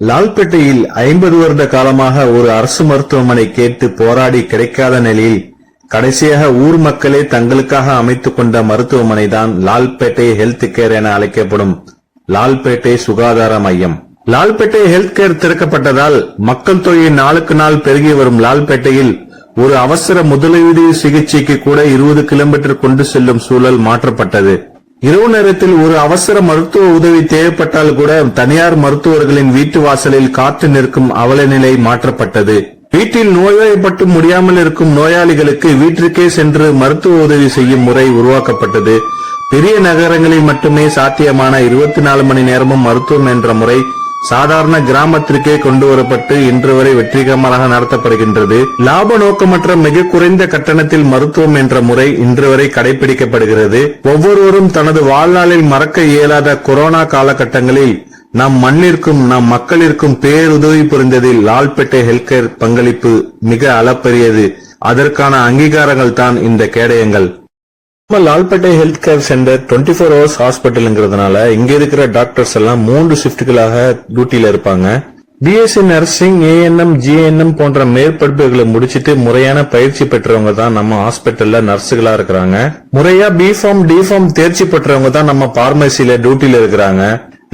லால்பேட்டையில் ஐம்பது வருட காலமாக ஒரு அரசு மருத்துவமனை கேட்டு போராடி கிடைக்காத நிலையில் கடைசியாக ஊர் மக்களே தங்களுக்காக அமைத்துக் கொண்ட மருத்துவமனை தான் லால்பேட்டை ஹெல்த் கேர் என அழைக்கப்படும் லால்பேட்டை சுகாதார மையம். லால்பேட்டை ஹெல்த் கேர் திறக்கப்பட்டதால் மக்கள் தொகை நாளுக்கு நாள் பெருகி வரும் லால்பேட்டையில் ஒரு அவசர முதலுதவி சிகிச்சைக்கு கூட இருபது கிலோமீட்டர் கொண்டு செல்லும் சூழல் மாற்றப்பட்டது. இரவு நேரத்தில் ஒரு அவசர மருத்துவ உதவி தேவைப்பட்டால் கூட தனியார் மருத்துவர்களின் வீட்டு வாசலில் காத்து நிற்கும் அவல நிலை மாற்றப்பட்டது. வீட்டில் நோய்வாய்ப்பட்டு முடியாமல் இருக்கும் நோயாளிகளுக்கு வீட்டிற்கே சென்று மருத்துவ உதவி செய்யும் முறை உருவாக்கப்பட்டது. பெரிய நகரங்களில் மட்டுமே சாத்தியமான இருபத்தி நாலு மணி நேரமும் மருத்துவம் என்ற முறை சாதாரண கிராமத்திற்கே கொண்டு வரப்பட்டு இன்று வரை வெற்றிகரமாக நடத்தப்படுகின்றது. லாப நோக்கமற்ற மிக குறைந்த கட்டணத்தில் மருத்துவம் என்ற முறை இன்று வரை கடைபிடிக்கப்படுகிறது. ஒவ்வொருவரும் தனது வாழ்நாளில் மறக்க இயலாத கொரோனா காலகட்டங்களில் நம் மண்ணிற்கும் நம் மக்களிற்கும் பேருதவி புரிந்ததில் லால்பேட்டை ஹெல்த் கேர் பங்களிப்பு மிக அளப்பரியது. அதற்கான அங்கீகாரங்கள் தான் இந்த கேடயங்கள். நம்ம Lalpettai health care centre twenty four hours ஹாஸ்பிட்டலுங்கிறதுனால இங்க இருக்கிற டாக்டர்ஸ் எல்லாம் மூன்று ஷிஃப்ட்களாக டியூட்டியில இருப்பாங்க. பிஎஸ்சி நர்சிங் ஏஎன்எம் ஜிஎன்எம் போன்ற மேற்படிப்புகளை முடிச்சிட்டு முறையான பயிற்சி பெற்றவங்க தான் நம்ம ஹாஸ்பிட்டல்ல நர்ஸுகளா இருக்கிறாங்க. முறையா பி ஃபார்ம் டி ஃபார்ம் தேர்ச்சி பெற்றவங்க தான் நம்ம பார்மசில டியூட்டியில இருக்கிறாங்க.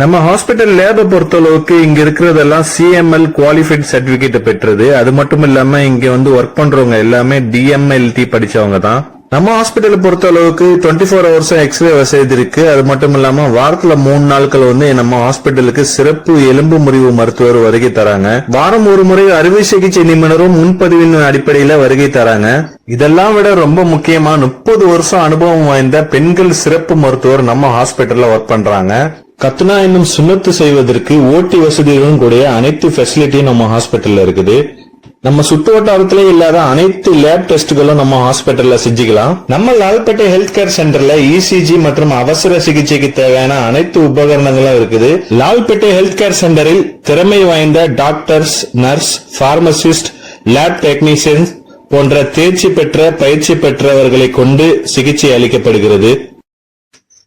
நம்ம ஹாஸ்பிட்டல் லேபை பொறுத்தளவுக்கு இங்க இருக்கிறதெல்லாம் சிஎம்எல் குவாலிஃபைட் சர்டிபிகேட் பெற்றது. அது மட்டும் இல்லாம இங்க வந்து ஒர்க் பண்றவங்க எல்லாமே டிஎம்எல்டி படிச்சவங்க தான். நம்ம ஹாஸ்பிட்டலை பொறுத்த அளவுக்கு டுவெண்ட்டி ஃபோர் ஹவர்ஸும் எக்ஸ்ரே வசதி இருக்கு. அது மட்டும் இல்லாம வாரத்துல மூணு நாட்கள் வந்து நம்ம ஹாஸ்பிட்டலுக்கு சிறப்பு எலும்பு முறிவு மருத்துவர் வருகை தராங்க. வாரம் ஒரு முறை அறுவை சிகிச்சை நிபுணரும் முன்பதிவின் அடிப்படையில வருகை தராங்க. இதெல்லாம் விட ரொம்ப முக்கியமா முப்பது வருஷம் அனுபவம் வாய்ந்த பெண்கள் சிறப்பு மருத்துவர் நம்ம ஹாஸ்பிட்டல்ல ஒர்க் பண்றாங்க. கத்னா என்னும் சுண்ணத்து செய்வதற்கு ஓட்டி வசதியுடன் கூடிய அனைத்து ஃபெசிலிட்டியும் நம்ம ஹாஸ்பிட்டல்ல இருக்குது. நம்ம சுற்று வட்டாரத்திலே இல்லாத அனைத்து லேப் டெஸ்ட்களும் நம்ம ஹாஸ்பிட்டல்ல செஞ்சுக்கலாம். நம்ம லால்பேட்டை ஹெல்த் கேர் சென்டர்ல இசிஜி மற்றும் அவசர சிகிச்சைக்கு தேவையான அனைத்து உபகரணங்களும் இருக்குது. லால்பேட்டை ஹெல்த் கேர் சென்டரில் திறமை வாய்ந்த doctors nurse pharmacist lab technicians போன்ற தேர்ச்சி பெற்ற பயிற்சி பெற்றவர்களை கொண்டு சிகிச்சை அளிக்கப்படுகிறது.